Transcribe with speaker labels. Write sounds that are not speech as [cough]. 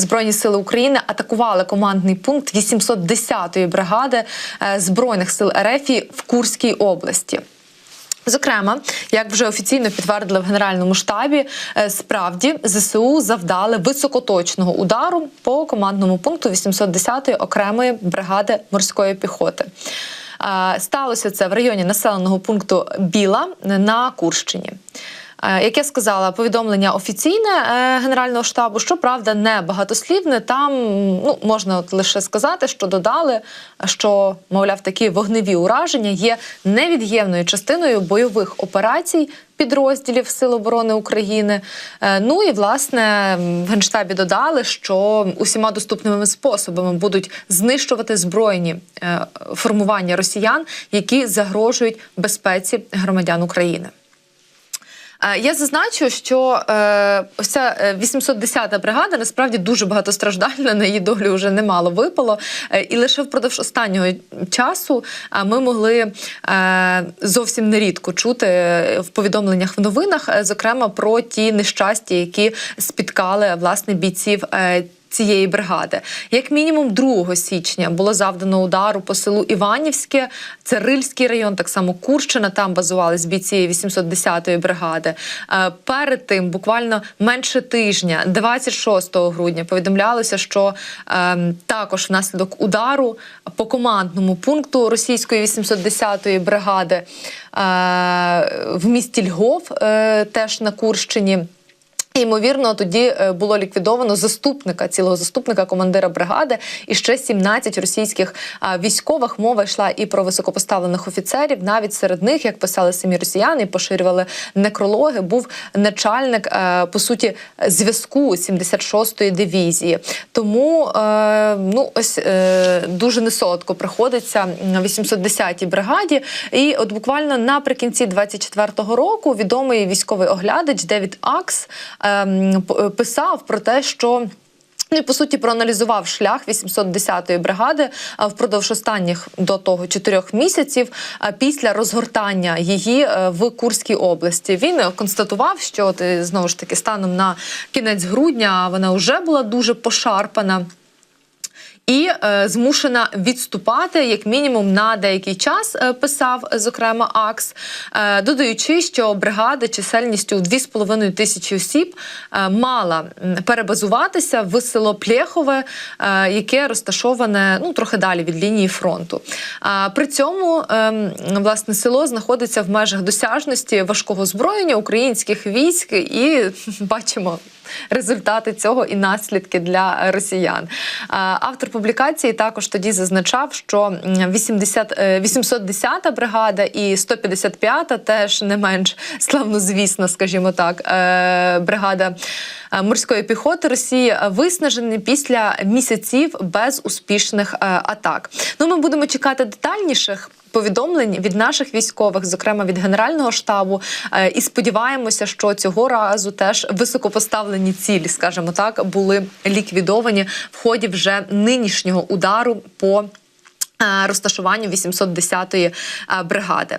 Speaker 1: збройні сили України атакували командний пункт 810-ї бригади е, збройних сил РФ в Курській області. Зокрема, як вже офіційно підтвердили в Генеральному штабі, е, справді ЗСУ завдали високоточного удару по командному пункту 810-ї окремої бригади морської піхоти. Е, Сталося це в районі населеного пункту Біла на Курщині. Е, Як я сказала, повідомлення офіційне е, Генерального штабу, що правда не багатослівне. Там ну можна от лише сказати, що додали, що мовляв такі вогневі ураження є невід'ємною частиною бойових операцій. Підрозділів Сил оборони України. Е, Ну і власне в генштабі додали, що усіма доступними способами будуть знищувати збройні формування росіян, які загрожують безпеці громадян України. Е, Я зазначу, що е, ось ця е, 810-та бригада насправді дуже багатостраждальна, на її долю вже немало випало. Е, І лише впродовж останнього часу е, ми могли е, зовсім нерідко чути е, в повідомленнях в новинах, е, зокрема про ті нещастя, які спіткали власне бійців. Цієї бригади, як мінімум, 2 січня було завдано удару по селу Іванівське, це Рильський район, так само Курщина. Там базувались бійці 810-ї бригади. Е, Перед тим, буквально менше тижня, 26 грудня, повідомлялося, що е, також внаслідок удару по командному пункту російської 810-ї бригади е, в місті Львов, е, теж на Курщині. Ймовірно, тоді е, було ліквідовано заступника, цілого заступника командира бригади, і ще 17 російських військових. Мова йшла і про високопоставлених офіцерів. Навіть серед них, як писали самі росіяни, поширювали некрологи, був начальник е, по суті зв'язку 76-ї дивізії. Тому е, ну ось дуже несолодко приходиться 810-й бригаді. І от буквально наприкінці 24-го року відомий військовий оглядач Девід Акс писав про те, що. Ну, по суті, проаналізував шлях 810-ї бригади а, впродовж останніх до того чотирьох місяців а, після розгортання її е, в Курській області. Він е, констатував, що от, е, знову ж таки станом на кінець грудня вона вже була дуже пошарпана і е, змушена відступати як мінімум на деякий час. е, писав зокрема АКС, е, додаючи, що бригада чисельністю у 2,5 тисячі осіб мала перебазуватися в село Плєхове, яке розташоване ну трохи далі від лінії фронту. При цьому ем, власне село знаходиться в межах досяжності важкого зброєння українських військ, і [laughs] бачимо результати цього і наслідки для росіян. Автор публікації також тоді зазначав, що м, 80, е, 810-та бригада і 155-та теж не менш славнозвісна, скажімо так, е, бригада е, морської піхоти Росії виснажені після місяців безуспішних е, атак. Ну, ми будемо чекати детальніших. Повідомлень від наших військових, зокрема від генерального штабу, е, і сподіваємося, що цього разу теж високопоставлені цілі, скажімо так, були ліквідовані в ході вже нинішнього удару по е, розташуванню 810-ї е, бригади.